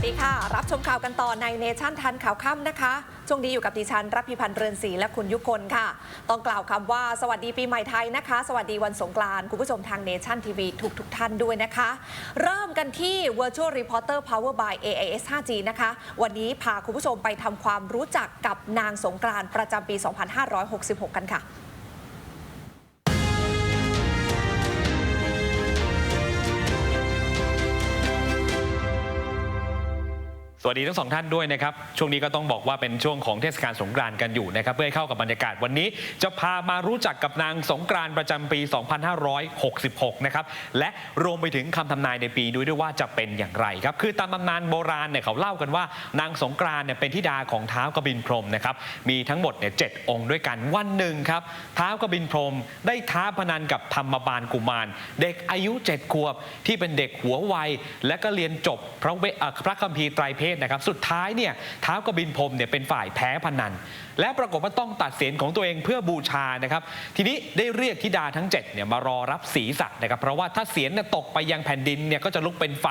สดีค่ะ รับชมข่าวกันต่อในเนชั่นทันข่าวค่ำนะคะ ช่วงนี้อยู่กับดิฉันรับพิพันธ์เรือนศรีและคุณยุคนค่ะ ต้องกล่าวคำว่าสวัสดีปีใหม่ไทยนะคะ สวัสดีวันสงกรานต์คุณผู้ชมทางเนชั่นทีวีทุกทุกท่านด้วยนะคะ เริ่มกันที่ Virtual Reporter Power by AIS 5G นะคะ วันนี้พาคุณผู้ชมไปทำความรู้จักกับนางสงกรานต์ประจำปี 2566 กันค่ะ สวัสดีทั้งสองท่านด้วยนะครับ ช่วงนี้ก็ต้องบอกว่าเป็นช่วงของเทศกาลสงกรานต์กันอยู่นะครับ เพื่อให้เข้ากับบรรยากาศวันนี้ จะพามารู้จักกับนางสงกรานต์ประจำปี 2566 นะครับ และรวมไปถึงคำทำนายในปีนี้ด้วยว่าจะเป็นอย่างไรครับ คือตามตำนานโบราณเนี่ยเขาเล่ากันว่านางสงกรานต์เนี่ยเป็นธิดาของเท้ากบินพรมนะครับ มีทั้งหมดเนี่ยเจ็ดองค์ด้วยกันวันหนึ่งครับเท้ากบินพรมได้ท้าพนันกับธรรมบาลกุมาร เด็กอายุเจ็ดขวบที่เป็นเด็กหัวไวและก็เรียนจบพระเวพระคัมภีร์ไตรเพศนะครับสุดท้ายเนี่ยท้าวกบินพรมเนี่ยเป็นฝ่ายแพ้พนัน และปรากฏว่าต้องตัดเศียรของตัวเองเพื่อบูชานะครับทีนี้ได้เรียกธิดาทั้ง7เนี่ยมารอรับศีรษะนะครับเพราะว่าถ้าเศียรเนี่ยตกไปยังแผ่นดินเนี่ยก็จะลุกเป็นไฟ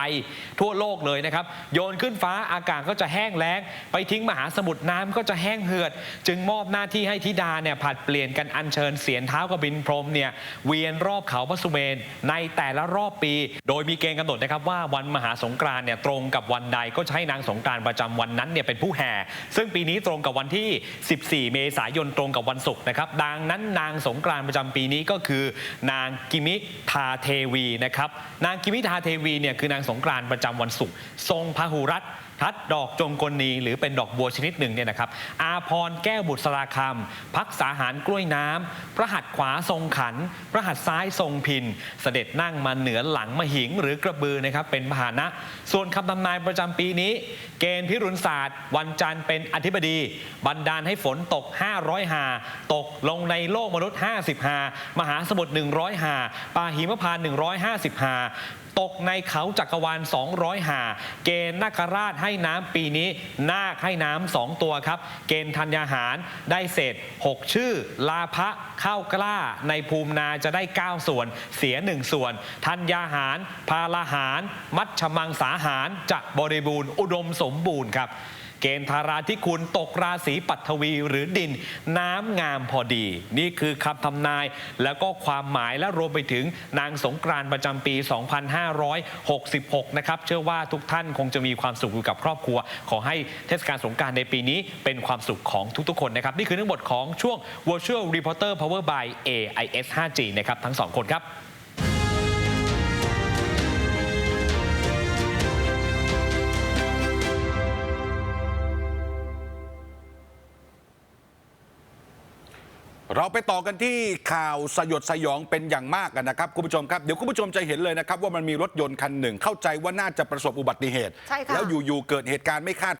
ทั่วโลกเลยนะครับโยนขึ้นฟ้าอากาศก็จะแห้งแล้ง ไปทิ้งมหาสมุทรน้ำก็จะแห้งเหือด จึงมอบหน้าที่ให้ธิดาเนี่ยผัดเปลี่ยนกันอัญเชิญเสียรเท้ากบินพรมเนี่ยเวียนรอบเขาพระสุเมนในแต่ละรอบปี โดยมีเกณฑ์กำหนดนะครับว่าวันมหาสงกรานต์เนี่ยตรงกับวันใดก็ให้นางสงกรานต์ประจำวันนั้นเนี่ยเป็นผู้แห่ ซึ่งปีนี้ตรงกับวันที่ 14 เมษายนตรงกับวันศุกร์นะครับดังนั้นนางสงกรานต์ประจำปีนี้ก็คือ นางกิมิทาเทวีนะครับนางกิมิทาเทวีเนี่ยคือนางสงกรานต์ประจำวันศุกร์ทรงพหุรัตน์ ทัดดอกจงกลนีหรือเป็นดอกบัวชนิดหนึ่งเนี่ยนะครับ อาพรแก้วบุตรสราคำพักษาหารกล้วยน้ำพระหัตถ์ขวาทรงขัน พระหัตถ์ซ้ายทรงพิน เสด็จนั่งมาเหนือหลังมหิงหรือกระบือนะครับเป็นพาหนะ ส่วนคำทำนายประจำปีนี้ เกณฑ์พิรุณศาสตร์ วันจันทร์เป็นอธิบดี บันดาลให้ฝนตก 500 หา ตกลงในโลกมนุษย์ 50 หา มหาสมุทร100 หาปาหิมพานต์150 หา ตกในเขาจักรวาล 200 หา เกณฑ์นาคราชให้น้ำปีนี้ นาคให้น้ำสองตัวครับ เกณฑ์ธัญญาหารได้เศษ 6 ชื่อ ลาภะข้าวกล้า ในภูมินาจะได้ 9 ส่วน เสีย 1 ส่วน ธัญญาหาร พาลาหาร มัชมังสาหารจะบริบูรณ์อุดมสมบูรณ์ครับ เกณฑ์ธาราธิคุณตกราศีปัทวีหรือดิน น้ำงามพอดี นี่คือคำทำนายแล้วก็ความหมายและรวมไปถึงนางสงกรานต์ประจำปี 2566 นะครับเชื่อว่าทุกท่านคงจะมีความสุขอยู่กับครอบครัว ขอให้เทศกาลสงกรานต์ในปีนี้เป็นความสุขของทุกๆ คนนะครับ นี่คือทั้งหมดของช่วง Virtual Reporter Power by AIS 5G นะครับทั้งสองคนครับ เราไปต่อกันที่ข่าวสยดสยองเป็นอย่างมากอะนะครับคุณผู้ชมครับเดี๋ยวคุณผู้ชมจะเห็นเลยนะครับว่ามันมีรถยนต์คันหนึ่ง เข้าใจว่าน่าจะประสบอุบัติเหตุใช่ค่ะแล้วอยู่ๆเกิดเหตุการณ์ไม่คาด